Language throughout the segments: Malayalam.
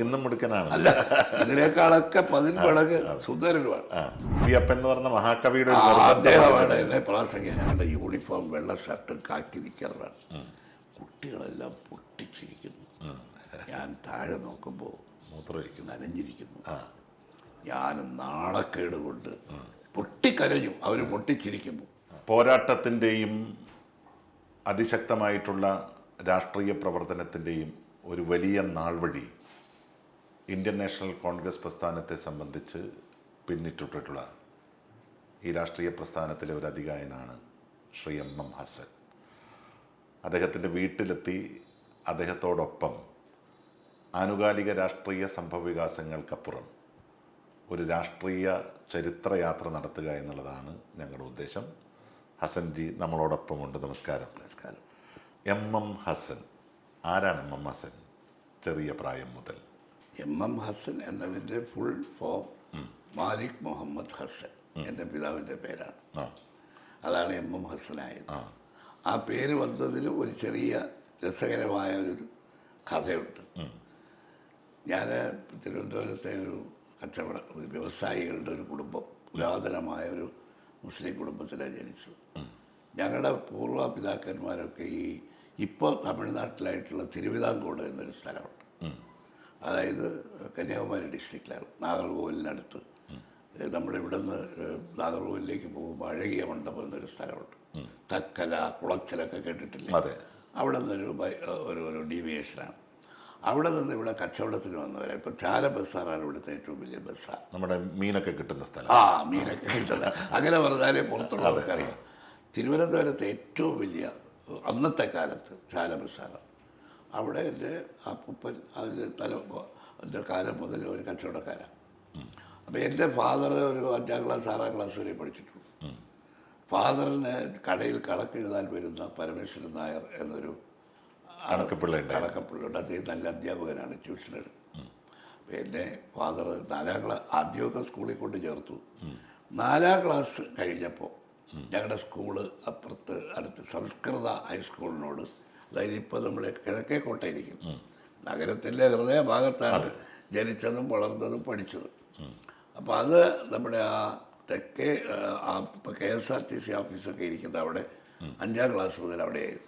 ഇന്നും മുടുക്കനാണ് അല്ല ഇതിനേക്കാളൊക്കെ പതിന്മടങ്ങ് സുന്ദരനുമാണ് അപ്പൻ എന്ന് പറഞ്ഞ മഹാകവിയുടെ ആ, ഒരു നിർബന്ധ അദ്ദേഹമാണ് എന്നെ പ്രാസംഗിക ഞങ്ങളുടെ യൂണിഫോം വെള്ള ഷർട്ടും കാക്കി നിൽക്കാറാണ്. കുട്ടികളെല്ലാം പൊട്ടിച്ചിരിക്കുന്നു. ഞാൻ താഴെ നോക്കുമ്പോൾ മൂത്രമൊഴിക്കുന്നു നനഞ്ഞിരിക്കുന്നു. ഞാൻ നാണക്കേട് കൊണ്ട് പൊട്ടിക്കരഞ്ഞു. അവർ പൊട്ടിച്ചിരിക്കുമ്പോൾ പോരാട്ടത്തിന്റെയും അതിശക്തമായിട്ടുള്ള രാഷ്ട്രീയ പ്രവർത്തനത്തിന്റെയും ഒരു വലിയ നാൾ വഴി ഇന്ത്യൻ നാഷണൽ കോൺഗ്രസ് പ്രസ്ഥാനത്തെ സംബന്ധിച്ച് പിന്നിട്ടിട്ടുള്ള ഈ രാഷ്ട്രീയ പ്രസ്ഥാനത്തിലെ ഒരു അധികായനാണ് ശ്രീ എം എം ഹസൻ. അദ്ദേഹത്തിന്റെ വീട്ടിലെത്തി അദ്ദേഹത്തോടൊപ്പം ആനുകാലിക രാഷ്ട്രീയ സംഭവവികാസങ്ങൾക്കപ്പുറം ഒരു രാഷ്ട്രീയ ചരിത്രയാത്ര നടത്തുക എന്നുള്ളതാണ് ഞങ്ങളുടെ ഉദ്ദേശം. ഹസൻജി നമ്മളോടൊപ്പമുണ്ട് നമസ്കാരം. നമസ്കാരം. M M Hassan. ആരാണ് എം എം ഹസൻ? ചെറിയ പ്രായം മുതൽ. എം എം ഹസൻ എന്നതിന്റെ ഫുൾ ഫോം മാലിക് മുഹമ്മദ് ഹസൻ എന്റെ പിതാവിന്റെ പേരാണ്. അതാണ് എം എം ഹസനായത് ആ. പേര് വന്നതിന് ഒരു ചെറിയ രസകരമായ ഒരു കഥയുണ്ട്. ഞാൻ തിരുവനന്തപുരത്തെ ഒരു കച്ചവട വ്യവസായികളുടെ ഒരു കുടുംബം പുരാതനമായ ഒരു മുസ്ലിം കുടുംബത്തിലാണ് ജനിച്ചത്. ഞങ്ങളുടെ പൂർവ പിതാക്കന്മാരൊക്കെ ഈ ഇപ്പോൾ തമിഴ്നാട്ടിലായിട്ടുള്ള തിരുവിതാംകൂട് എന്നൊരു സ്ഥലമുണ്ട്. അതായത് കന്യാകുമാരി ഡിസ്ട്രിക്റ്റിലാണ് നാഗർകോവിലിനടുത്ത്. നമ്മുടെ ഇവിടെ നിന്ന് നാഗർകോവിലേക്ക് പോകുമ്പോൾ അഴകിയ മണ്ഡപം എന്നൊരു സ്ഥലമുണ്ട്. തക്കല കുളച്ചലൊക്കെ കേട്ടിട്ടില്ലേ? അതെ. അവിടെ നിന്നൊരു ഒരു ഒരു ഡീവിയേഷനാണ്. അവിടെ നിന്ന് ഇവിടെ കച്ചവടത്തിന് വന്നവരെ. ഇപ്പം ചാല ബസ്സാറാണ് ഇവിടുത്തെ ഏറ്റവും വലിയ ബസ്സാർ നമ്മുടെ മീനൊക്കെ കിട്ടുന്ന സ്ഥലം. ആ മീനൊക്കെ കിട്ടുന്ന. അങ്ങനെ പറഞ്ഞാലേ പുറത്തുള്ള ആൾക്കാരെയാണ് തിരുവനന്തപുരത്തെ ഏറ്റവും വലിയ അന്നത്തെ കാലത്ത് ചാല ബസ്സാറാണ് അവിടെ എന്റെ അപ്പൂപ്പൻ അതിന്റെ തല എന്റെ കാലം മുതൽ ഒരു കച്ചവടക്കാരാണ്. അപ്പോൾ എന്റെ ഫാദർ ഒരു അഞ്ചാം ക്ലാസ് ആറാം ക്ലാസ് വരെ പഠിച്ചിട്ടുള്ളൂ. ഫാദറിന് കടയിൽ കണക്കെഴുതാൻ വരുന്ന പരമേശ്വരൻ നായർ എന്നൊരു അടക്കപ്പിള്ള ഉണ്ടായിരുന്നു കണക്കപ്പുള്ളുണ്ട് അദ്ദേഹം നല്ല അധ്യാപകനാണ് ട്യൂഷനെടുത്ത് എന്റെ ഫാദർ നാലാം ക്ലാസ് ആദ്യമൊക്കെ സ്കൂളിൽ കൊണ്ട് ചേർത്തു. നാലാം ക്ലാസ് കഴിഞ്ഞപ്പോൾ ഞങ്ങളുടെ സ്കൂൾ അപ്പുറത്ത് അടുത്ത് സംസ്കൃത ഹൈസ്കൂളിനോട് അതായത് ഇപ്പോൾ നമ്മൾ കിഴക്കേ കോട്ടയിരിക്കും. നഗരത്തിന്റെ ഹൃദയ ഭാഗത്താണ് ജനിച്ചതും വളർന്നതും പഠിച്ചതും. അപ്പോൾ അത് നമ്മുടെ ആ തെക്കേ ആ, ഇപ്പോൾ K S R T C ഓഫീസൊക്കെ ഇരിക്കുന്ന അവിടെ അഞ്ചാം ക്ലാസ് മുതൽ അവിടെയായിരുന്നു.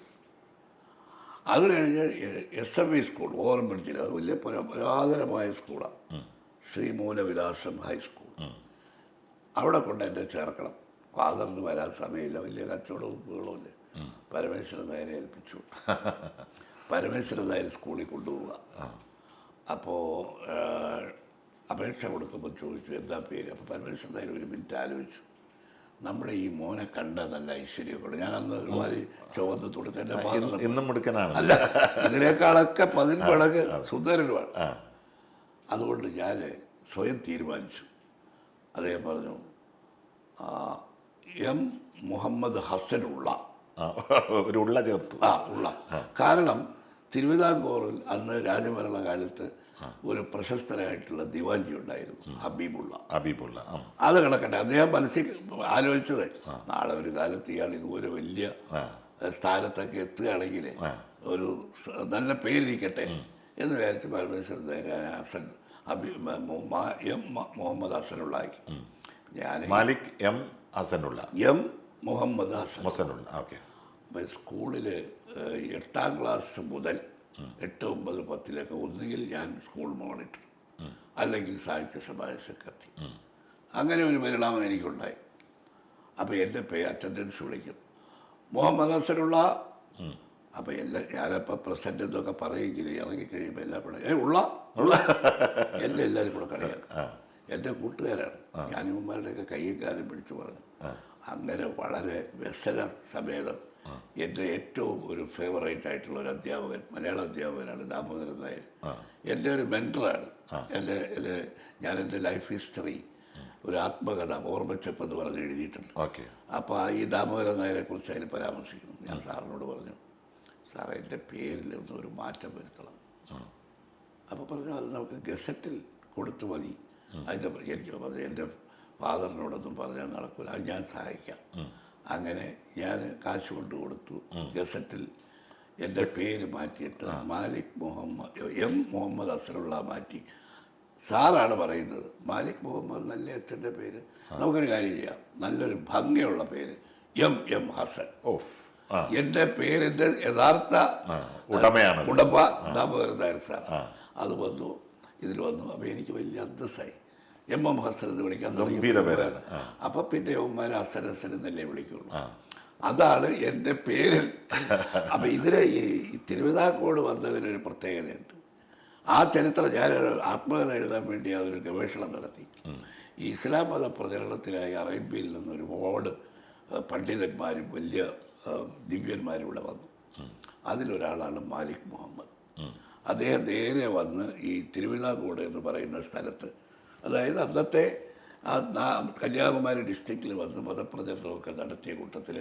അത് കഴിഞ്ഞ് എസ് എം ഇ സ്കൂൾ ഓർമ്മ ബ്രിഡ്ജിൽ അത് വലിയ പുര- പുരാതനമായ സ്കൂളാണ് ശ്രീമൂലവിലാസം ഹൈസ്കൂൾ. അവിടെ കൊണ്ട് എന്നെ ചേർക്കണം. ഫാദറിന് വരാൻ സമയമില്ല. വലിയ കച്ചവടവും ഉപ്പുകളും ഇല്ല പരമേശ്വരൻ നായരെ ഏൽപ്പിച്ചു. പരമേശ്വരൻ നായർ സ്കൂളിൽ കൊണ്ടുപോവുക. അപ്പോൾ അപേക്ഷ കൊടുക്കുമ്പോൾ ചോദിച്ചു എന്താ പേര്? അപ്പോൾ പരമേശ്വരൻ നായർ ഒരു മിനിറ്റ് ആലോചിച്ചു. നമ്മുടെ ഈ മോനെ കണ്ട നല്ല ഞാൻ അന്ന് ഒരുമാതിരി ചുവന്ന് തുടുത്ത് എന്റെ ഫാദർ ഇന്ന് മുടുക്കനാണ്. അല്ല ഇതിനേക്കാളൊക്കെ പതിന്മടങ്ങ് സുന്ദരനുമാണ് അതുകൊണ്ട് ഞാൻ സ്വയം തീരുമാനിച്ചു. അദ്ദേഹം പറഞ്ഞു ആ, എം മുഹമ്മദ് ഹസനുള്ള ഉള്ള. ഒരു ഉള്ള ചേർത്തു. ആ ഉള്ള. കാരണം തിരുവിതാംകൂറിൽ അന്ന് രാജഭരണകാലത്ത് ഒരു പ്രശസ്തനായിട്ടുള്ള ദിവാൻജി ഉണ്ടായിരുന്നു ഹബീബുള്ള. ഹബീബുള്ള അത് കിടക്കട്ടെ അദ്ദേഹം മനസ്സിൽ ആലോചിച്ചത് നാളെ ഒരു കാലത്ത് ഇയാൾ ഇതുപോലെ വലിയ. സ്ഥാനത്തൊക്കെ എത്തുകയാണെങ്കിൽ ഒരു നല്ല പേരിരിക്കട്ടെ എന്ന് വിചാരിച്ച് പരമേശ്വരൻ ഹസൻ ഹബീ എം മുഹമ്മദ് ഹസനുള്ളാക്കി ഞാൻ Malik M ഹസനുള്ള. M Muhammad Hasan. ഹസനുള്ള okay. അപ്പം സ്കൂളിൽ എട്ടാം ക്ലാസ് മുതൽ എട്ട് ഒമ്പത് പത്തിലൊക്കെ ഒന്നുകിൽ ഞാൻ സ്കൂൾ മോണിറ്റർ അല്ലെങ്കിൽ സാഹിത്യ സഭാ സെക്രട്ടറി. അങ്ങനെ ഒരു പരിണാമം എനിക്കുണ്ടായി. അപ്പോൾ എന്റെ പേ അറ്റൻഡൻസ് വിളിക്കും. മുഹമ്മദ് ഹസനുള്ള. അപ്പോൾ എല്ലാം ഞാനപ്പോൾ പ്രസന്റ് എന്നൊക്കെ പറയുമെങ്കിൽ ഇറങ്ങിക്കഴിയുമ്പോൾ എല്ലാം കൂടെ ഏ ഉള്ള. ഉള്ള. എന്നെ എല്ലാവരും കൂടെ കളിയാക്കും. എന്റെ കൂട്ടുകാരാണ്. ഞാൻ കൈയും കാലം പിടിച്ചു പറഞ്ഞു. അങ്ങനെ വളരെ വ്യസന സമേതം എന്റെ ഏറ്റവും ഒരു ഫേവറേറ്റ് ആയിട്ടുള്ള ഒരു അധ്യാപകൻ മലയാള അധ്യാപകനാണ് ദാമോദരൻ നായർ. എന്റെ ഒരു മെന്ററാണ് എന്റെ എന്റെ ഞാൻ എന്റെ ലൈഫ് ഹിസ്റ്ററി ഒരു ആത്മകഥ ഓർമ്മച്ചപ്പ് എന്ന് പറഞ്ഞ് എഴുതിയിട്ടുണ്ട്. ഓക്കെ. അപ്പോൾ ആ ഈ ദാമോദരൻ നായരെ കുറിച്ച് അതിൽ പരാമർശിക്കുന്നു. ഞാൻ സാറിനോട് പറഞ്ഞു സാറേ എന്റെ പേരിൽ ഒന്ന് ഒരു മാറ്റം വരുത്തണം. അപ്പോൾ പറഞ്ഞു അത് നമുക്ക് ഗസറ്റിൽ കൊടുത്തു മതി. അതിന്റെ എനിക്ക് പറഞ്ഞു എന്റെ ഫാദറിനോടൊന്നും പറഞ്ഞാൽ നടക്കില്ല അത് ഞാൻ സഹായിക്കാം. അങ്ങനെ ഞാൻ കാശ് കൊണ്ട് കൊടുത്തു. ഗസറ്റിൽ എന്റെ പേര് മാറ്റിയിട്ട് മാലിക് മുഹമ്മദ് എം മുഹമ്മദ് അസറുള്ള മാറ്റി. സാറാണ് പറയുന്നത്. മാലിക് മുഹമ്മദ് നല്ല അച്ഛന്റെ പേര്. നമുക്കൊരു കാര്യം ചെയ്യാം. നല്ലൊരു ഭംഗിയുള്ള പേര്. M M Hassan. ഓഫ്. എന്റെ എന്റെ പേരിന്റെ യഥാർത്ഥ ഉടമയാണ്. ഉടമ ദാമോദരൻ നായർ സാർ. അത് വന്നു. ഇതിൽ വന്നു. അപ്പോൾ എനിക്ക് വലിയ അന്തസ്സായി. എം എം ഹസൻ എന്ന് വിളിക്കാൻ ഗംഭീര പേരാണ്. അപ്പം പിന്നെ ഉമ്മാർ ഹസൻ ഹസൻ എന്നല്ലേ വിളിക്കുള്ളൂ അതാണ് എന്റെ പേര്. അപ്പം ഇതിന് ഈ തിരുവിതാംകോട് വന്നതിനൊരു പ്രത്യേകതയുണ്ട്. ആ ചരിത്രം ഞാൻ ആത്മകഥ എഴുതാൻ വേണ്ടി അതൊരു ഗവേഷണം നടത്തി. ഈ ഇസ്ലാം മത പ്രചരണത്തിനായി അറേബ്യയിൽ നിന്ന് ഒരുപാട് പണ്ഡിതന്മാരും വലിയ ദിവ്യന്മാരും ഇവിടെ വന്നു. അതിലൊരാളാണ് മാലിക് മുഹമ്മദ്. അദ്ദേഹം നേരെ വന്ന് ഈ തിരുവിതാംകോട് എന്ന് പറയുന്ന സ്ഥലത്ത് അതായത് അന്നത്തെ ആ കന്യാകുമാരി ഡിസ്ട്രിക്റ്റിൽ വന്ന് മതപ്രചരണമൊക്കെ നടത്തിയ കൂട്ടത്തിൽ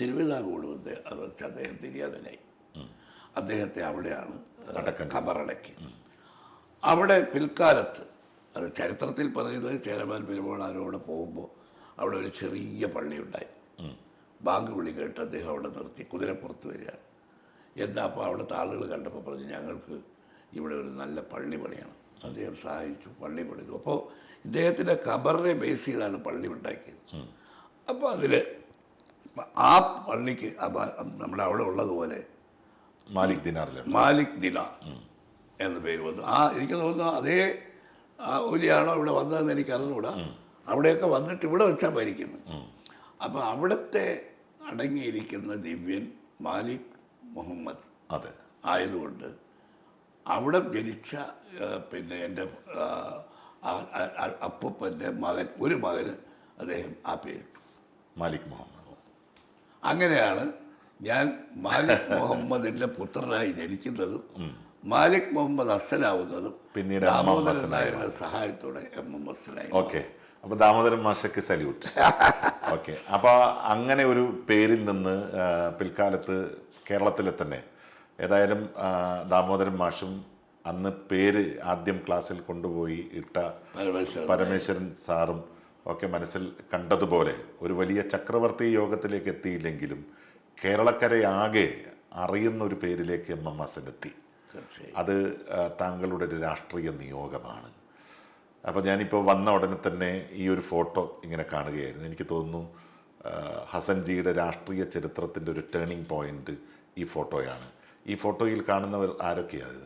തിരുവിതാംകൂർ വന്ന് അത് വെച്ച് അദ്ദേഹം തിരിയാതനായി അദ്ദേഹത്തെ അവിടെയാണ് കബറടക്കി. അവിടെ പിൽക്കാലത്ത് അത് ചരിത്രത്തിൽ പറയുന്നത് ചേരമാൻ പെരുമാളാരോടെ പോകുമ്പോൾ അവിടെ ഒരു ചെറിയ പള്ളി ഉണ്ടായി. ബാങ്ക് വിളി കേട്ട് അദ്ദേഹം അവിടെ നിർത്തി. കുതിരപ്പുറത്ത് വരികയാണ്. എന്താ അപ്പോൾ അവിടുത്തെ ആളുകൾ കണ്ടപ്പോൾ പറഞ്ഞു ഞങ്ങൾക്ക് ഇവിടെ ഒരു നല്ല പള്ളി പണിയണം. അദ്ദേഹം സഹായിച്ചു പള്ളി പണിതു. അപ്പോൾ ഇദ്ദേഹത്തിന്റെ ഖബറിനെ ബേസ് ചെയ്താണ് പള്ളി ഉണ്ടാക്കിയത്. അപ്പോൾ അതിൽ ആ പള്ളിക്ക് നമ്മുടെ അവിടെ ഉള്ളതുപോലെ മാലിക് ദിനാറിലാണ് മാലിക് ദിന എന്ന പേര് വന്നു. ആ എനിക്ക് തോന്നുന്നു അതേ ആ ഒലിയാണോ ഇവിടെ വന്നതെന്ന് എനിക്ക് അറിഞ്ഞുകൂടാ അവിടെയൊക്കെ വന്നിട്ട് ഇവിടെ വെച്ചാൽ ഭരിക്കുന്നത് അപ്പോൾ അവിടുത്തെ അടങ്ങിയിരിക്കുന്ന ദിവ്യൻ മാലിക് മുഹമ്മദ് അതെ. ആയതുകൊണ്ട് അവിടെ ജനിച്ച പിന്നെ എന്റെ അപ്പൂപ്പന്റെ മകൻ ഒരു മകന് അദ്ദേഹം ആ പേരിട്ടു. മാലിക് മുഹമ്മദ്. അങ്ങനെയാണ് ഞാൻ മാലിക് മുഹമ്മദിന്റെ പുത്രനായി ജനിക്കുന്നതും മാലിക് മുഹമ്മദ് അസനാവുന്നതും പിന്നീട് സഹായത്തോടെ എം എം അസനായി ഓക്കെ. അപ്പോൾ ദാമോദരൻ മാഷയ്ക്ക് സല്യൂട്ട്. ഓക്കെ. അപ്പോൾ അങ്ങനെ ഒരു പേരിൽ നിന്ന് പിൽക്കാലത്ത് കേരളത്തിലെ തന്നെ ഏതായാലും ദാമോദരൻ മാഷും അന്ന് പേര് ആദ്യം ക്ലാസ്സിൽ കൊണ്ടുപോയി ഇട്ട പരമേശ്വരൻ. സാറും ഒക്കെ മനസ്സിൽ കണ്ടതുപോലെ ഒരു വലിയ ചക്രവർത്തി യോഗത്തിലേക്ക് എത്തിയില്ലെങ്കിലും കേരളക്കരയാകെ അറിയുന്ന ഒരു പേരിലേക്ക് എം എം ഹസൻ എത്തി അത് താങ്കളുടെ ഒരു രാഷ്ട്രീയ നിയോഗമാണ്. അപ്പോൾ ഞാനിപ്പോൾ വന്ന ഉടനെ തന്നെ ഈ ഒരു ഫോട്ടോ ഇങ്ങനെ കാണുകയായിരുന്നു. എനിക്ക് തോന്നുന്നു ഹസൻജിയുടെ രാഷ്ട്രീയ ചരിത്രത്തിന്റെ ഒരു ടേണിംഗ് പോയിന്റ് ഈ ഫോട്ടോയാണ്. ഈ ഫോട്ടോയിൽ കാണുന്നവർ ആരൊക്കെയാണ്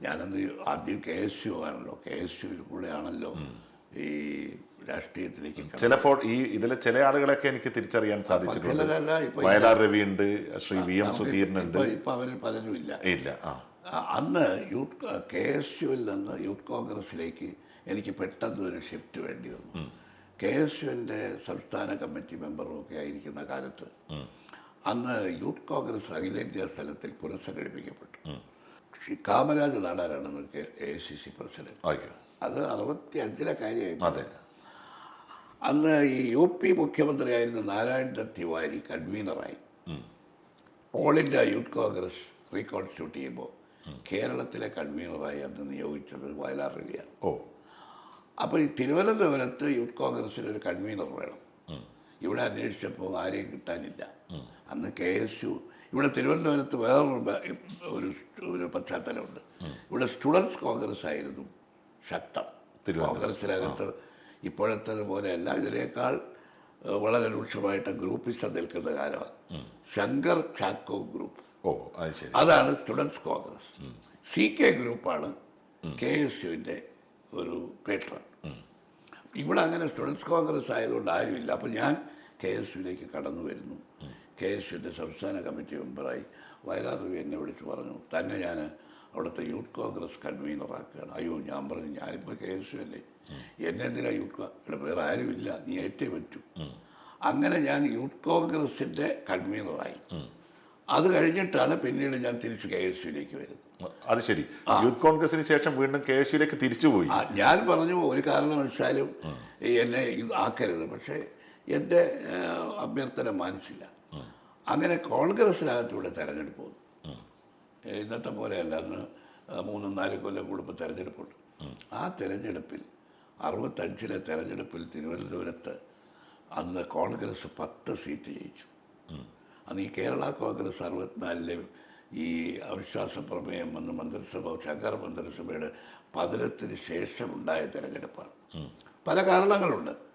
ഞാനന്ന് ആദ്യം കെ എസ് യു ആണല്ലോ. കെ എസ് യുവിൽ കൂടെയാണല്ലോ ഈ രാഷ്ട്രീയത്തിലേക്ക്. ചില ഈ ഇതിലെ ചില ആളുകളൊക്കെ എനിക്ക് തിരിച്ചറിയാൻ സാധിച്ചിട്ടുണ്ട്. വയലാർ രവി ഉണ്ട് ശ്രീ വി എം സുധീരനുണ്ട്. ഇപ്പൊ ഇപ്പൊ അവർ പലരും ഇല്ല. ഇല്ല അന്ന് യൂത്ത് കെ എസ് യുവിൽ നിന്ന് യൂത്ത് കോൺഗ്രസിലേക്ക് എനിക്ക് പെട്ടെന്ന് ഒരു ഷിഫ്റ്റ് വേണ്ടി വന്നു. കെ എസ് യുവിന്റെ സംസ്ഥാന കമ്മിറ്റി മെമ്പറും ഒക്കെ ആയിരിക്കുന്ന കാലത്ത് അന്ന് യൂത്ത് കോൺഗ്രസ് അഖിലേന്ത്യാ സ്ഥലത്തിൽ പുനഃസംഘടിപ്പിക്കപ്പെട്ടു കാമരാജ് നാടാരാണ് നമുക്ക് എ സി സി പ്രസിഡന്റ്. അത് അറുപത്തി അഞ്ചിലെ കാര്യമായിരുന്നു. അതെ. അന്ന് ഈ യു പി മുഖ്യമന്ത്രിയായിരുന്ന Narayana Tiwari കൺവീനറായി. All India youth Congress reconstitute ചെയ്യുമ്പോൾ കേരളത്തിലെ കൺവീനറായി അന്ന് നിയോഗിച്ചത് വയലാർ രവിയാണ് ഓ. അപ്പോൾ ഈ തിരുവനന്തപുരത്ത് യൂത്ത് കോൺഗ്രസിന് ഒരു കൺവീനർ വേണം. ഇവിടെ അന്വേഷിച്ചപ്പോൾ ആരെയും കിട്ടാനില്ല. അന്ന് കെ എസ് യു ഇവിടെ തിരുവനന്തപുരത്ത് വേറൊരു ഒരു ഒരു പശ്ചാത്തലമുണ്ട്. ഇവിടെ സ്റ്റുഡൻസ് കോൺഗ്രസ് ആയിരുന്നു ശക്തം തിരുവനന്തപുരത്തിനകത്ത് കോൺഗ്രസിനകത്ത് ഇപ്പോഴത്തേത് പോലെയല്ല ഇതിനേക്കാൾ വളരെ രൂക്ഷമായിട്ട് ഗ്രൂപ്പിസം നിൽക്കുന്ന കാലമാണ്. ശങ്കർ ചാക്കോ ഗ്രൂപ്പ്. ഓ അതാണ് സ്റ്റുഡൻസ് കോൺഗ്രസ്. സി കെ ഗ്രൂപ്പാണ് കെ എസ് യുവിന്റെ ഒരു പേട്രൺ ഇവിടെ അങ്ങനെ സ്റ്റുഡൻസ് കോൺഗ്രസ് ആയതുകൊണ്ട് ആരുമില്ല. അപ്പോൾ ഞാൻ കെ എസ് യുവിലേക്ക് കടന്നു വരുന്നു. കെ എസ് യുവിന്റെ സംസ്ഥാന കമ്മിറ്റി മെമ്പറായി വയലാർ എന്നെ വിളിച്ചു പറഞ്ഞു. തന്നെ ഞാൻ അവിടുത്തെ യൂത്ത് കോൺഗ്രസ് കൺവീനറാക്കുകയാണ് അയ്യോ ഞാൻ പറഞ്ഞു ഞാനിപ്പോൾ കെ എസ് യു അല്ലേ? എന്നെ എന്തിനാ യൂത്ത് കോൺഗ്രസ് ഇവിടെ വേറെ ആരുമില്ല നീ ഏറ്റേ പറ്റൂ. അങ്ങനെ ഞാൻ യൂത്ത് കോൺഗ്രസിന്റെ കൺവീനറായി അത് കഴിഞ്ഞിട്ടാണ് പിന്നീട് ഞാൻ തിരിച്ച് കെ എസ് യുയിലേക്ക് വരുന്നത്. അത് ശരി. യൂത്ത് കോൺഗ്രസിന് ശേഷം വീണ്ടും കെ എസ് യുയിലേക്ക് തിരിച്ചുപോയി ഞാൻ പറഞ്ഞു ഒരു കാരണവശാലും എന്നെ ആക്കരുത്. പക്ഷേ എന്റെ അഭ്യർത്ഥന മാനിച്ചില്ല. അങ്ങനെ കോൺഗ്രസിനകത്തൂടെ തെരഞ്ഞെടുപ്പ് ഇന്നത്തെ പോലെയല്ല. അന്ന് മൂന്നും നാലും കൊല്ലം കൂടുമ്പോൾ തെരഞ്ഞെടുപ്പുണ്ട്. ആ തെരഞ്ഞെടുപ്പിൽ അറുപത്തഞ്ചിലെ തെരഞ്ഞെടുപ്പിൽ തിരുവനന്തപുരത്ത് അന്ന് കോൺഗ്രസ് പത്ത് സീറ്റ് ജയിച്ചു. അന്ന് ഈ കേരള കോൺഗ്രസ് അറുപത്തിനാലിലെ ഈ അവിശ്വാസ പ്രമേയം വന്ന് മന്ത്രിസഭ ശങ്കർ മന്ത്രിസഭയുടെ പതനത്തിന് ശേഷം ഉണ്ടായ തെരഞ്ഞെടുപ്പാണ്. പല കാരണങ്ങളുണ്ട്.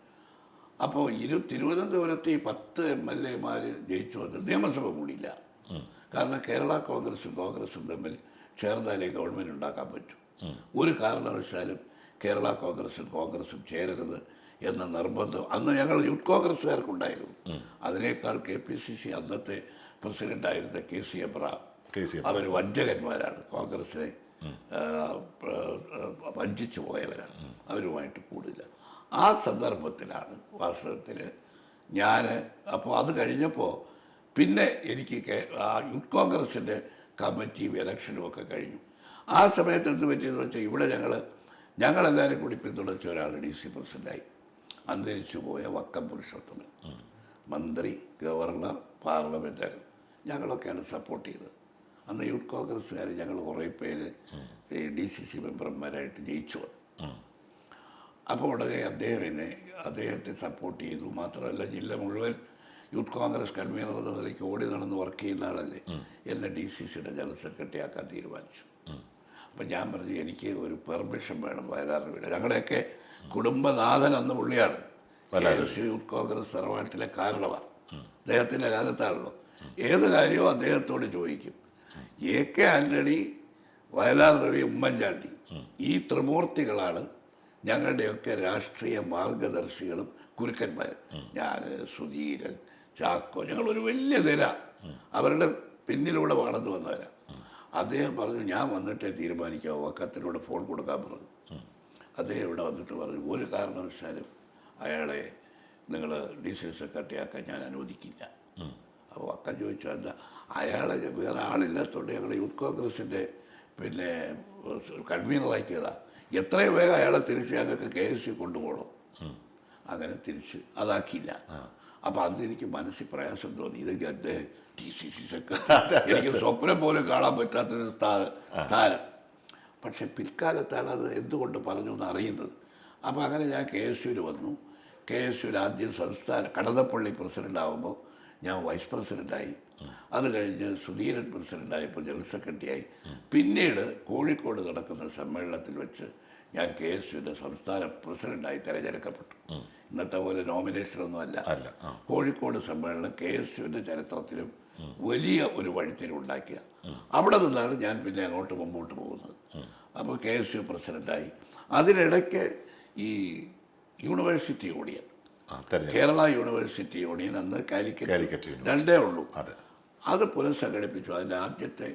അപ്പോൾ ഇരു തിരുവനന്തപുരത്ത് ഈ പത്ത് എം എൽ എമാർ ജയിച്ചു വന്നിട്ട് നിയമസഭ കൂടിയില്ല കാരണം കേരള കോൺഗ്രസും കോൺഗ്രസും തമ്മിൽ ചേർന്നാലേ ഗവൺമെന്റ് ഉണ്ടാക്കാൻ പറ്റൂ. ഒരു കാരണവശാലും കേരള കോൺഗ്രസും കോൺഗ്രസും ചേരരുത് എന്ന നിർബന്ധം അന്ന് ഞങ്ങൾ യൂത്ത് കോൺഗ്രസ്സുകാർക്കുണ്ടായിരുന്നു. അതിനേക്കാൾ കെ പി സി സി അന്നത്തെ പ്രസിഡന്റായിരുന്ന കെ സി എബ്രഹാം. അവർ വഞ്ചകന്മാരാണ്. കോൺഗ്രസിനെ വഞ്ചിച്ചു പോയവരാണ്. അവരുമായിട്ട് കൂടില്ല. ആ സന്ദർഭത്തിലാണ് വാസ്തവത്തിൽ ഞാൻ അപ്പോൾ അത് കഴിഞ്ഞപ്പോൾ പിന്നെ എനിക്ക് ആ യൂത്ത് കോൺഗ്രസിന്റെ കമ്മിറ്റിയും ഇലക്ഷനും ഒക്കെ കഴിഞ്ഞു. ആ സമയത്ത് എന്ത് പറ്റിയെന്ന് വെച്ചാൽ ഇവിടെ ഞങ്ങൾ ഞങ്ങളെല്ലാവരും കൂടി പിന്തുണച്ച ഒരാൾ ഡി സി പ്രസിഡന്റായി അന്തരിച്ചു പോയ വക്കം പുരുഷോത്തമൻ. മന്ത്രി ഗവർണർ പാർലമെന്റ് ഞങ്ങളൊക്കെയാണ് സപ്പോർട്ട് ചെയ്തത്. അന്ന് യൂത്ത് കോൺഗ്രസ്സുകാർ ഞങ്ങൾ കുറേ പേര് ഡി സി സി മെമ്പർമാരായിട്ട് ജയിച്ചു. അപ്പോൾ ഉടനെ അദ്ദേഹം എന്നെ അദ്ദേഹത്തെ സപ്പോർട്ട് ചെയ്തു. മാത്രമല്ല ജില്ല മുഴുവൻ യൂത്ത് കോൺഗ്രസ് കൺവീനർ എന്ന നിലയ്ക്ക് ഓടി നടന്ന് വർക്ക് ചെയ്യുന്ന ആളല്ലേ? എന്നെ ഡി സി സിയുടെ ജനറൽ സെക്രട്ടറി ആക്കാൻ തീരുമാനിച്ചു. അപ്പം ഞാൻ പറഞ്ഞു എനിക്ക് ഒരു പെർമിഷൻ വേണം വയലാറിന് വീട്. ഞങ്ങളുടെയൊക്കെ കുടുംബനാഥൻ അന്ന് പുള്ളിയാണ്. യൂത്ത് കോൺഗ്രസ് തറവാട്ടിലെ കാരണമാണ് അദ്ദേഹത്തിന്റെ കാലത്താണല്ലോ. ഏത് കാര്യവും അദ്ദേഹത്തോട് ചോദിക്കും. എ കെ ആന്റണി വയലാർ രവി ഉമ്മൻചാണ്ടി ഈ ത്രിമൂർത്തികളാണ് ഞങ്ങളുടെയൊക്കെ രാഷ്ട്രീയ മാർഗദർശികളും കുരുക്കന്മാരും ഞാൻ സുധീരൻ ചാക്കോ ഞങ്ങളൊരു വലിയ നിര. അവരുടെ പിന്നിലൂടെ വളർന്നു വന്നവരാ അദ്ദേഹം പറഞ്ഞു ഞാൻ വന്നിട്ടേ തീരുമാനിക്കാവൂ. വക്കത്തിലൂടെ ഫോൺ കൊടുക്കാൻ പറഞ്ഞു. അദ്ദേഹം ഇവിടെ വന്നിട്ട് പറഞ്ഞു ഒരു കാരണവശാലും അയാളെ നിങ്ങൾ ഡി ആക്കാൻ ഞാൻ അനുവദിക്കില്ല. അപ്പോൾ അക്കൻ ചോദിച്ചു എന്താ? അയാളെ വേറെ ആളില്ലാത്തതുകൊണ്ട് ഞങ്ങൾ യൂത്ത് കോൺഗ്രസിന്റെ പിന്നെ കൺവീനറാക്കിയതാണ് എത്രയും വേഗം അയാളെ തിരിച്ച് ഞങ്ങൾക്ക് കെ എസ് സി കൊണ്ടുപോകണം. അങ്ങനെ തിരിച്ച് അതാക്കിയില്ല. അപ്പം അന്ന് എനിക്ക് മനസ്സിൽ പ്രയാസം തോന്നി. ഇതൊക്കെ അദ്ദേഹം ടി സി സി സെക്രട്ടറി എനിക്ക് സ്വപ്നം പോലും കാണാൻ പറ്റാത്തൊരു താരം. സ്ഥാനം പക്ഷെ പിൽക്കാലത്താണ് അത് എന്തുകൊണ്ട് പറഞ്ഞു എന്ന് അറിയുന്നത്. അപ്പോൾ അങ്ങനെ ഞാൻ കെ എസ് യുവിൽ വന്നു. കെ എസ് യുവിൽ ആദ്യം സംസ്ഥാന കടന്നപ്പള്ളി പ്രസിഡന്റ് ആകുമ്പോൾ ഞാൻ വൈസ് പ്രസിഡന്റായി അത് കഴിഞ്ഞ് സുധീരൻ പ്രസിഡന്റായപ്പോൾ ജനറൽ സെക്രട്ടറിയായി പിന്നീട് കോഴിക്കോട് നടക്കുന്ന സമ്മേളനത്തിൽ വെച്ച് ഞാൻ കെ എസ് യുവിന്റെ സംസ്ഥാന പ്രസിഡന്റായി തിരഞ്ഞെടുക്കപ്പെട്ടു. ഇന്നത്തെ പോലെ നോമിനേഷനൊന്നും അല്ല അല്ല കോഴിക്കോട് സമ്മേളനം കെ എസ് യുവിന്റെ ചരിത്രത്തിലും വലിയ ഒരു വഴിത്തിരിവുണ്ടാക്കിയ അവിടെ നിന്നാണ് ഞാൻ പിന്നെ അങ്ങോട്ട് മുമ്പോട്ട് പോകുന്നത്. അപ്പോൾ കെ എസ് യു പ്രസിഡന്റായി അതിനിടയ്ക്ക് ഈ university union Kerala university union അന്ന് കാലിക്കറ്റ് രണ്ടേ ഉള്ളൂ. അതെ. അത് പുനഃസംഘടിപ്പിച്ചു. അതിന്റെ ആദ്യത്തെ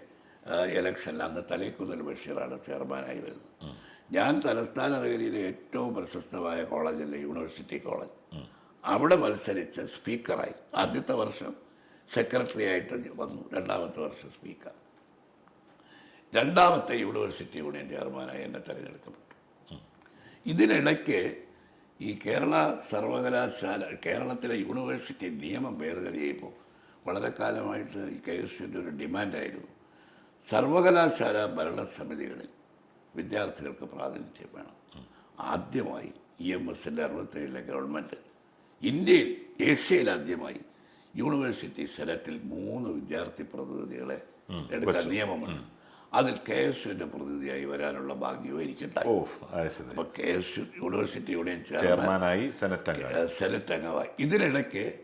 ഇലക്ഷനിൽ അന്ന് തലേക്കുന്നിൽ ബഷീറാണ് ചെയർമാനായി വരുന്നത്. ഞാൻ തലസ്ഥാന നഗരിയിലെ ഏറ്റവും പ്രശസ്തമായ കോളേജല്ലേ യൂണിവേഴ്സിറ്റി കോളേജ് അവിടെ മത്സരിച്ച് സ്പീക്കറായി ആദ്യത്തെ വർഷം സെക്രട്ടറി ആയിട്ട് വന്നു രണ്ടാമത്തെ വർഷം സ്പീക്കർ രണ്ടാമത്തെ യൂണിവേഴ്സിറ്റി യൂണിയൻ ചെയർമാനായി എന്നെ തിരഞ്ഞെടുക്കപ്പെട്ടു. ഇതിനിടയ്ക്ക് ഈ കേരള സർവകലാശാല കേരളത്തിലെ യൂണിവേഴ്സിറ്റി നിയമം ഭേദഗതി ചെയ്യുമ്പോൾ വളരെ കാലമായിട്ട് ഈ കെ എസ് ഒരു ഡിമാൻഡായിരുന്നു സർവകലാശാല ഭരണസമിതികളിൽ വിദ്യാർത്ഥികൾക്ക് പ്രാതിനിധ്യം വേണം. ആദ്യമായി ഇ എം എസിന്റെ അറുപത്തേഴിലെ ഗവൺമെന്റ് ഇന്ത്യയിൽ ഏഷ്യയിൽ ആദ്യമായി യൂണിവേഴ്സിറ്റി സെലക്റ്റിൽ മൂന്ന് വിദ്യാർത്ഥി പ്രതിനിധികളെ എടുക്കാൻ നിയമമുണ്ട്. അതിൽ കെ എസ് യുവിന്റെ പ്രതിനിധിയായി വരാനുള്ള ഭാഗ്യവും എനിക്കുണ്ടായി. അപ്പോൾ K S U university union ചെയർമാനായി സെനറ്റ് സെനറ്റ് അംഗമായി. ഇതിനിടയ്ക്ക്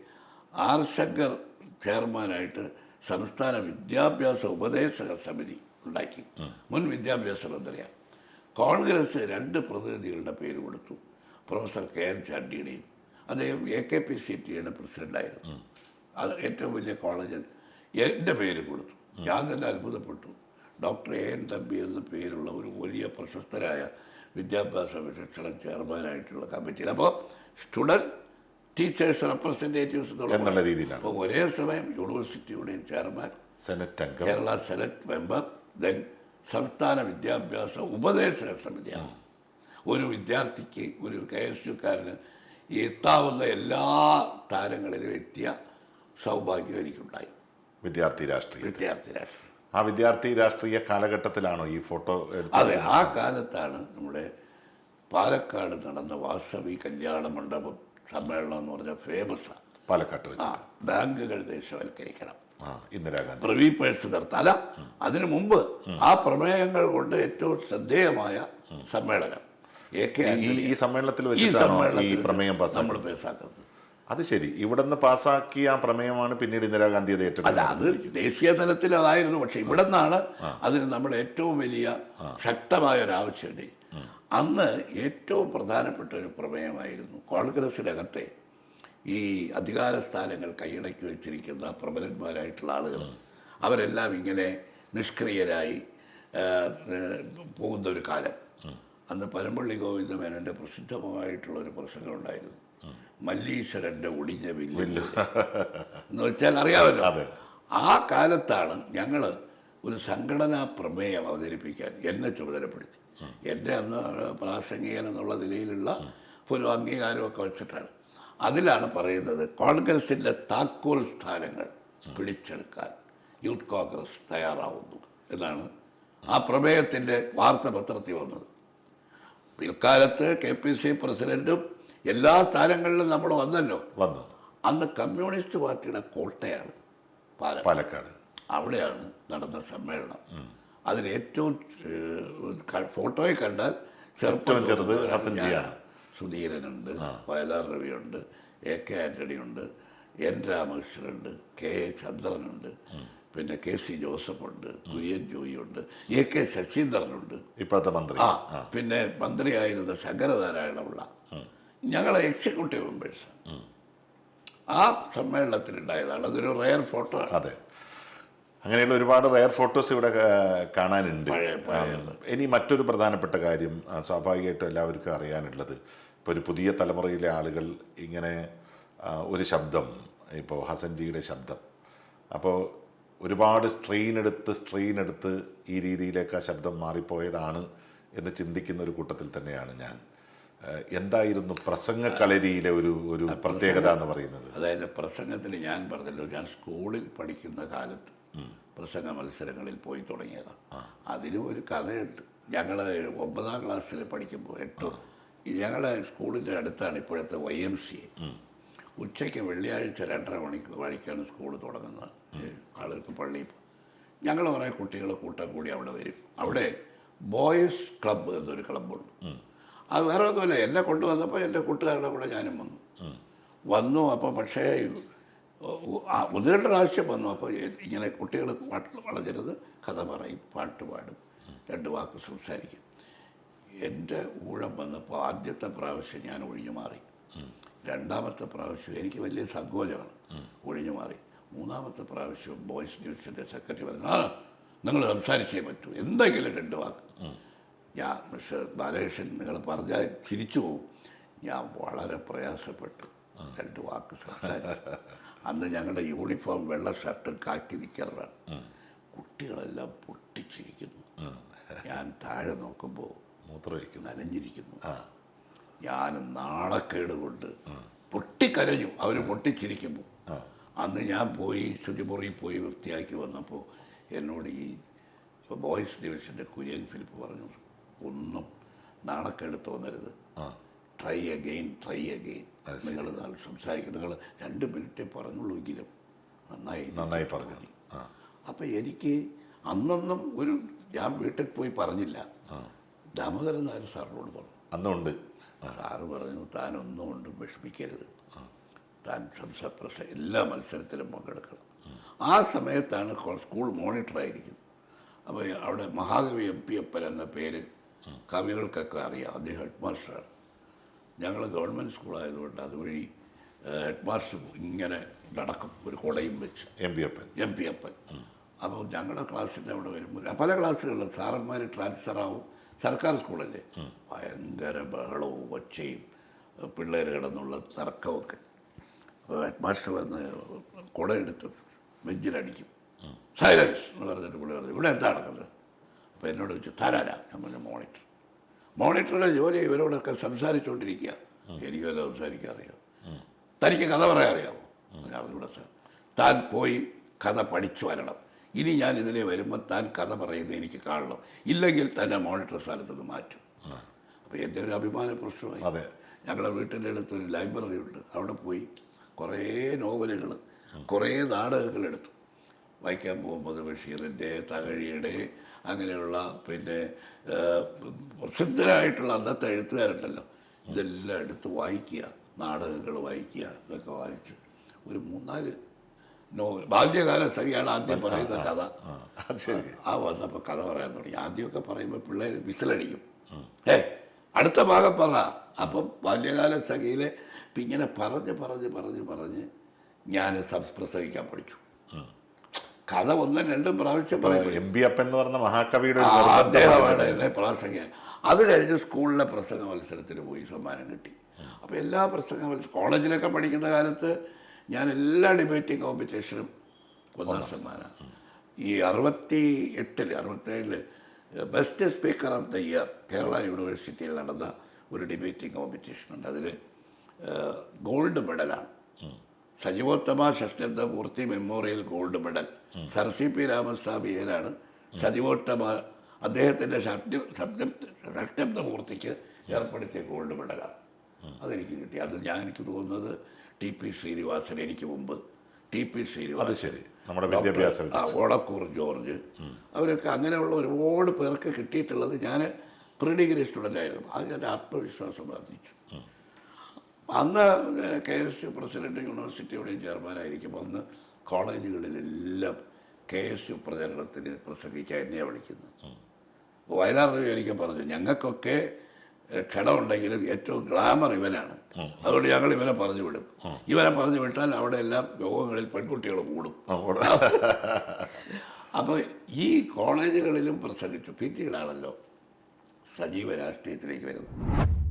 ആർ ശങ്കർ ചെയർമാനായിട്ട് സംസ്ഥാന വിദ്യാഭ്യാസ ഉപദേശക സമിതി ഉണ്ടാക്കി. മുൻ വിദ്യാഭ്യാസ മന്ത്രിയാണ് കോൺഗ്രസ് രണ്ട് പ്രതിനിധികളുടെ പേര് കൊടുത്തു. പ്രൊഫസർ കെ എൻ ചാണ്ടിയുടെയും അദ്ദേഹം എ കെ പി സി ടിയുടെ പ്രസിഡന്റായിരുന്നു അത് ഏറ്റവും വലിയ കോളേജ് എന്റെ പേര് കൊടുത്തു. ഞാൻ തന്നെ അത്ഭുതപ്പെട്ടു. ഡോക്ടർ എ എൻ തമ്പി എന്ന പേരുള്ള ഒരു വലിയ പ്രശസ്തരായ വിദ്യാഭ്യാസ വിശക്ഷണ ചെയർമാനായിട്ടുള്ള കമ്മിറ്റിയിൽ. അപ്പോൾ സ്റ്റുഡന്റ് ടീച്ചേഴ്സ് റെപ്രസെന്റേറ്റീവ്സ് എന്നുള്ള രീതിയിലാണ്. അപ്പോൾ ഒരേ സമയം യൂണിവേഴ്സിറ്റിയുടെയും ചെയർമാൻ സെനറ്റ് അംഗം. കേരള സെനറ്റ് മെമ്പർ ദെൻ സംസ്ഥാന വിദ്യാഭ്യാസ ഉപദേശക സമിതിയാണ്. ഒരു വിദ്യാർത്ഥിക്ക് ഒരു കെ എസ് യുക്കാരന് എത്താവുന്ന എല്ലാ താരങ്ങളിലും എത്തിയ സൗഭാഗ്യം എനിക്കുണ്ടായി. വിദ്യാർത്ഥി രാഷ്ട്രീയം വിദ്യാർത്ഥി രാഷ്ട്രീയം. ആ വിദ്യാർത്ഥി രാഷ്ട്രീയ കാലഘട്ടത്തിലാണോ ഈ ഫോട്ടോ അതെ ആ കാലത്താണ് നമ്മുടെ പാലക്കാട് നടന്ന വാസവി കല്യാണ മണ്ഡപം സമ്മേളനം എന്ന് പറഞ്ഞ ഫേമസാണ് പാലക്കാട്ട് വെച്ച് ബാങ്കുകൾ ദേശവൽക്കരിക്കണം. ഇന്ദിരാഗാന്ധി പ്രവി പേഴ്സ് നിർത്താം അല്ല അതിനു മുമ്പ് ആ പ്രമേയങ്ങൾ കൊണ്ട് ഏറ്റവും ശ്രദ്ധേയമായ സമ്മേളനം. എ കെ ഈ സമ്മേളനത്തിൽ ഈ സമ്മേളനത്തിൽ പ്രമേയം നമ്മൾ പാസ്സാക്കുന്നത് അത് ശരി. ഇവിടെ നിന്ന് പാസ്സാക്കിയ ആ പ്രമേയമാണ് പിന്നീട് ഇന്ദിരാഗാന്ധി അത് അല്ല ഏറ്റെടുത്തത് അത് ദേശീയ തലത്തിൽ അതായിരുന്നു. പക്ഷെ ഇവിടെ നിന്നാണ് അതിന് നമ്മൾ ഏറ്റവും വലിയ ശക്തമായ ഒരു ആവശ്യമുണ്ട് അന്ന് ഏറ്റവും പ്രധാനപ്പെട്ട ഒരു പ്രമേയമായിരുന്നു കോൺഗ്രസിനകത്തെ ഈ അധികാര സ്ഥാനങ്ങൾ കൈയടക്കി വെച്ചിരിക്കുന്ന പ്രബലന്മാരായിട്ടുള്ള ആളുകൾ. അവരെല്ലാം ഇങ്ങനെ നിഷ്ക്രിയരായി പോകുന്ന ഒരു കാലം. അന്ന് പരമ്പള്ളി ഗോവിന്ദ മേനോന്റെ പ്രസിദ്ധമായിട്ടുള്ള ഒരു പ്രസംഗം ഉണ്ടായിരുന്നു മല്ലീശ്വരന്റെ ഒടിഞ്ഞ വില്ല്. എന്ന് വെച്ചാൽ അറിയാമല്ലോ. ആ കാലത്താണ് ഞങ്ങൾ ഒരു സംഘടനാ പ്രമേയം അവതരിപ്പിക്കാൻ എന്നെ ചുമതലപ്പെടുത്തി. എന്റെ അന്ന് പ്രാസംഗികൻ എന്നുള്ള നിലയിലുള്ള ഒരു അംഗീകാരമൊക്കെ വെച്ചിട്ടാണ്. അതിലാണ് പറയുന്നത് കോൺഗ്രസിന്റെ താക്കോൽ സ്ഥാനങ്ങൾ പിടിച്ചെടുക്കാൻ യൂത്ത് കോൺഗ്രസ് തയ്യാറാവുന്നു എന്നാണ് ആ പ്രമേയത്തിന്റെ വാർത്ത പത്രത്തിൽ വന്നത്. പിൽക്കാലത്ത് കെ പി സി പ്രസിഡന്റും എല്ലാ സ്ഥാനങ്ങളിലും നമ്മൾ വന്നല്ലോ. വന്നു. അന്ന് കമ്മ്യൂണിസ്റ്റ് പാർട്ടിയുടെ കോട്ടയാണ് പാലക്കാട്. അവിടെയാണ് നടന്ന സമ്മേളനം. അതിൽ ഏറ്റവും ഫോട്ടോയിൽ കണ്ടാൽ ചെറുപ്പം ചെറുത് ഹസൻ. ജിയാണ്. സുധീരനുണ്ട് വയലാർ രവിയുണ്ട് എ കെ ആന്റണിയുണ്ട് എൻ രാമകൃഷ്ണനുണ്ട് കെ എ ചന്ദ്രനുണ്ട് പിന്നെ കെ സി ജോസഫ് ജോസഫുണ്ട് കുര്യൻ ജോയിയുണ്ട് എ കെ ശശീന്ദ്രനുണ്ട്. ഇപ്പോഴത്തെ മന്ത്രി. ആ പിന്നെ മന്ത്രിയായിരുന്ന ശങ്കരനാരായണപിള്ള. ഞങ്ങളെ എക്സിക്യൂട്ടീവ് മെമ്പേഴ്സ് ആ സമ്മേളനത്തിലുണ്ടായതാണ്. അതൊരു റയർ ഫോട്ടോ അതെ. അങ്ങനെയുള്ള ഒരുപാട് റയർ ഫോട്ടോസ് ഇവിടെ കാണാനുണ്ട്. ഇനി മറ്റൊരു പ്രധാനപ്പെട്ട കാര്യം സ്വാഭാവികമായിട്ടും എല്ലാവർക്കും അറിയാനുള്ളത് ഇപ്പോൾ ഒരു പുതിയ തലമുറയിലെ ആളുകൾ ഇങ്ങനെ ഒരു ശബ്ദം ഇപ്പോൾ ഹസൻജിയുടെ ശബ്ദം. അപ്പോൾ ഒരുപാട് സ്ട്രെയിൻ എടുത്ത് സ്ട്രെയിൻ എടുത്ത് ഈ രീതിയിലേക്ക് ആ ശബ്ദം മാറിപ്പോയതാണ് എന്ന് ചിന്തിക്കുന്ന ഒരു കൂട്ടത്തിൽ തന്നെയാണ് ഞാൻ. എന്തായിരുന്നു പ്രസംഗക്കളരിയിലെ ഒരു ഒരു പ്രത്യേകത എന്ന് പറയുന്നത്? അതായത് പ്രസംഗത്തിന് ഞാൻ പറഞ്ഞല്ലോ ഞാൻ സ്കൂളിൽ പഠിക്കുന്ന കാലത്ത് പ്രസംഗ മത്സരങ്ങളിൽ പോയി തുടങ്ങിയതാണ് അതിനും ഒരു കഥയുണ്ട്. ഞങ്ങൾ ഒമ്പതാം ക്ലാസ്സിൽ പഠിക്കുമ്പോൾ എട്ടോ ഞങ്ങളുടെ സ്കൂളിന്റെ അടുത്താണ് ഇപ്പോഴത്തെ വൈ എം സി. ഉച്ചയ്ക്ക് വെള്ളിയാഴ്ച രണ്ടര മണിക്ക് മണിക്കാണ് സ്കൂൾ തുടങ്ങുന്നത്. ആളുകൾക്ക് പള്ളി. ഞങ്ങൾ കുറേ കുട്ടികൾ കൂട്ടം കൂടി അവിടെ വരും. അവിടെ ബോയ്സ് ക്ലബ്ബ് എന്നൊരു ക്ലബ്ബുണ്ട്. അത് വേറെ ഒന്നുമില്ല എന്നെ കൊണ്ടുവന്നപ്പോൾ എന്റെ കൂട്ടുകാരുടെ കൂടെ ഞാനും വന്നു. വന്നു അപ്പോൾ പക്ഷേ ഒന്ന് രണ്ട് പ്രാവശ്യം വന്നു. അപ്പോൾ ഇങ്ങനെ കുട്ടികൾ പാട്ട് വളരരുത്. കഥ പറയും പാട്ട് പാടും. രണ്ട് വാക്ക് സംസാരിക്കും. എന്റെ ഊഴം വന്നപ്പോൾ ആദ്യത്തെ പ്രാവശ്യം ഞാൻ ഒഴിഞ്ഞു മാറി. രണ്ടാമത്തെ പ്രാവശ്യം എനിക്ക് വലിയ സങ്കോചമാണ് ഒഴിഞ്ഞു മാറി. മൂന്നാമത്തെ പ്രാവശ്യം ബോയ്സ് ന്യൂസിന്റെ സെക്രട്ടറി പറഞ്ഞു ആ നിങ്ങൾ സംസാരിച്ചേ പറ്റൂ. എന്തെങ്കിലും രണ്ട് വാക്ക്. ഞാൻ മിസ്റ്റർ ബാലകൃഷ്ണൻ നിങ്ങൾ പറഞ്ഞാൽ ചിരിച്ചു പോവും. ഞാൻ വളരെ പ്രയാസപ്പെട്ടു രണ്ട് വാക്ക് സംസാരിച്ചു. അന്ന് ഞങ്ങളുടെ യൂണിഫോം വെള്ള ഷർട്ടും കാക്കി നിൽക്കാറാണ് കുട്ടികളെല്ലാം പൊട്ടിച്ചിരിക്കുന്നു. ഞാൻ താഴെ നോക്കുമ്പോൾ മൂത്രമൊഴിക്കുന്നു നനഞ്ഞിരിക്കുന്നു ഞാൻ നാണക്കേട് കൊണ്ട് പൊട്ടിക്കരഞ്ഞു അവർ പൊട്ടിച്ചിരിക്കുമ്പോൾ അന്ന് ഞാൻ പോയി ശുചിമുറിയിൽ പോയി വൃത്തിയാക്കി വന്നപ്പോൾ എന്നോട് ഈ ബോയ്സ് ഡിവിഷന്റെ കുര്യൻ ഫിലിപ്പ് പറഞ്ഞു ഒന്നും നാണക്കേട് തോന്നരുത്. ട്രൈ അഗെയിൻ ട്രൈ അഗെയിൻ നിങ്ങൾ സംസാരിക്കും. നിങ്ങൾ രണ്ട് മിനിറ്റേ പറഞ്ഞുള്ളൂ എങ്കിലും നന്നായി നന്നായി പറഞ്ഞു. അപ്പം എനിക്ക് അന്നൊന്നും ഒരു ഞാൻ വീട്ടിൽ പോയി പറഞ്ഞില്ല. ദാമോദരൻ നായർ സാറിനോട് പറഞ്ഞു. അന്നുണ്ട്. സാറ് പറഞ്ഞു താൻ ഒന്നും കൊണ്ടും വിഷമിക്കരുത്. താൻ സംസപ്രസ എല്ലാ മത്സരത്തിലും പങ്കെടുക്കണം. ആ സമയത്താണ് സ്കൂൾ മോണിറ്റർ ആയിരിക്കുന്നത്. അപ്പോൾ അവിടെ മഹാകവി എം പി അപ്പൻ എന്ന പേര് കവികൾക്കൊക്കെ അറിയാം. അദ്ദേഹം ഹെഡ് മാസ്റ്ററാണ് ഞങ്ങൾ ഗവൺമെന്റ് സ്കൂളായതുകൊണ്ട് അതുവഴി ഹെഡ് മാസ്റ്റർ ഇങ്ങനെ നടക്കും ഒരു കുടയും വെച്ച്. M P Appan. M P Appan. അപ്പോൾ ഞങ്ങളുടെ ക്ലാസ്സിന്റെ അവിടെ വരുമ്പോൾ പല ക്ലാസ്സുകളിലും സാറന്മാർ ട്രാൻസ്ഫർ ആവും സർക്കാർ സ്കൂളല്ലേ? ഭയങ്കര ബഹളവും ഒച്ചയും പിള്ളേർ കിടന്നുള്ള തർക്കമൊക്കെ ഹെഡ് മാസ്റ്റർ വന്ന് കുടയെടുത്ത് ബെഞ്ചിലടിക്കും. സൈലൻസ് എന്ന് പറഞ്ഞിട്ട് പുള്ളി പറഞ്ഞു. ഇവിടെ എന്താ നടക്കുന്നത്? അപ്പോൾ എന്നോട് വെച്ച് താരാരാ ഞാൻ പറഞ്ഞു മോണിറ്റർ മോണിറ്ററുടെ ജോലി ഇവരോടൊക്കെ സംസാരിച്ചുകൊണ്ടിരിക്കുക എനിക്ക് വല്ല സംസാരിക്കാൻ അറിയാം. തനിക്ക് കഥ പറയാൻ അറിയാമോ? ഞാൻ അറിഞ്ഞൂടാ സാർ. താൻ പോയി കഥ പഠിച്ചു വരണം. ഇനി ഞാൻ ഇതിലെ വരുമ്പോൾ താൻ കഥ പറയുന്നത് എനിക്ക് കാണണം. ഇല്ലെങ്കിൽ തന്നെ മോണിറ്റർ സ്ഥാനത്ത് നിന്ന് മാറ്റും. അപ്പോൾ എന്റെ ഒരു അഭിമാന പ്രശ്നമായി. അതെ. ഞങ്ങളുടെ വീട്ടിന്റെ അടുത്തൊരു ലൈബ്രറി ഉണ്ട്. അവിടെ പോയി കുറേ നോവലുകൾ കുറേ നാടകങ്ങൾ എടുത്തു. വായിക്കാൻ മുഹമ്മദ് ബഷീറിന്റെ തകഴിയുടെ അങ്ങനെയുള്ള പിന്നെ പ്രസിദ്ധരായിട്ടുള്ള അന്നത്തെ എഴുത്തുകാരുണ്ടല്ലോ. ഇതെല്ലാം എടുത്ത് വായിക്കുക. നാടകങ്ങൾ വായിക്കുക. ഇതൊക്കെ വായിച്ച് ഒരു മൂന്നാൽ നോവൽ ബാല്യകാലം സഖിയാണ് ആദ്യം പറയുന്ന കഥ. ആ അത് ശരി. ആ വന്നപ്പോൾ കഥ പറയാൻ തുടങ്ങി. ആദ്യമൊക്കെ പറയുമ്പോൾ പിള്ളേർ വിസിലടിക്കും. ഏ അടുത്ത ഭാഗം പറ. അപ്പം ബാല്യകാല സഖിയിലെ ഇങ്ങനെ പറഞ്ഞ് പറഞ്ഞ് പറഞ്ഞ് പറഞ്ഞ് ഞാൻ സംസ്പ്രസവിക്കാൻ പഠിച്ചു. കഥ ഒന്നും രണ്ടും പ്രാവശ്യം പറയും. എം ബി അപ്പൻ എന്ന് പറഞ്ഞ മഹാകവിയുടെ അദ്ദേഹമാണ് എന്നെ പ്രാസംഗിക അത് കഴിഞ്ഞ് സ്കൂളിലെ പ്രസംഗ മത്സരത്തിന് പോയി. സമ്മാനം കിട്ടി. അപ്പോൾ എല്ലാ പ്രസംഗ മത്സരം കോളേജിലൊക്കെ പഠിക്കുന്ന കാലത്ത് ഞാൻ എല്ലാ ഡിബേറ്റിംഗ് കോമ്പറ്റീഷനും ഒന്നാം സമ്മാനം. ഈ അറുപത്തി എട്ടിൽ അറുപത്തേഴിൽ best speaker of the year Kerala യൂണിവേഴ്സിറ്റിയിൽ നടന്ന ഒരു ഡിബേറ്റിംഗ് കോമ്പറ്റീഷനുണ്ട് അതിൽ ഗോൾഡ് മെഡലാണ് സജീവോത്തമ ഷഷ്ടബ്ദമൂർത്തി memorial gold medal sir C P Ramaswamy രാമസ്വാമിയരാണ് സജീവോത്തമ അദ്ദേഹത്തിന്റെ ഷഷ്ട ഷഷ്ടബ്ദമൂർത്തിക്ക് ഏർപ്പെടുത്തിയ ഗോൾഡ് മെഡലാണ് അതെനിക്ക് കിട്ടി. അത് ഞാൻ എനിക്ക് തോന്നുന്നത് ടി പി ശ്രീനിവാസൻ എനിക്ക് മുമ്പ്. T P Srinivasan. ശരി. നമ്മുടെ വിദ്യാഭ്യാസ ആ ഓടക്കൂർ ജോർജ്. അവരൊക്കെ അങ്ങനെയുള്ള ഒരുപാട് പേർക്ക് കിട്ടിയിട്ടുള്ളത് ഞാൻ പ്രീ ഡിഗ്രി സ്റ്റുഡന്റ് ആയിരുന്നു. അത് എന്റെ ആത്മവിശ്വാസം വർദ്ധിച്ചു. അന്ന് കെ എസ് യു പ്രസിഡന്റ് യൂണിവേഴ്സിറ്റിയുടെയും ചെയർമാനായിരിക്കും. അന്ന് കോളേജുകളിലെല്ലാം കെ എസ് യു പ്രചരണത്തിന് പ്രസംഗിക്കാൻ എന്നെയാണ് വിളിക്കുന്നത്. അപ്പോൾ വയലാർ രവി ഒരിക്കൽ പറഞ്ഞു ഞങ്ങൾക്കൊക്കെ ക്ഷണമുണ്ടെങ്കിലും ഏറ്റവും ഗ്ലാമർ ഇവനാണ്. അതുകൊണ്ട് ഞങ്ങൾ ഇവനെ പറഞ്ഞു വിടും. ഇവനെ പറഞ്ഞു വിട്ടാൽ അവിടെ എല്ലാം യോഗങ്ങളിൽ പെൺകുട്ടികൾ കൂടും. അപ്പോൾ ഈ കോളേജുകളിലും പ്രസംഗിച്ചു. പിന്നീടാണല്ലോ സജീവ രാഷ്ട്രീയത്തിലേക്ക് വരുന്നത്.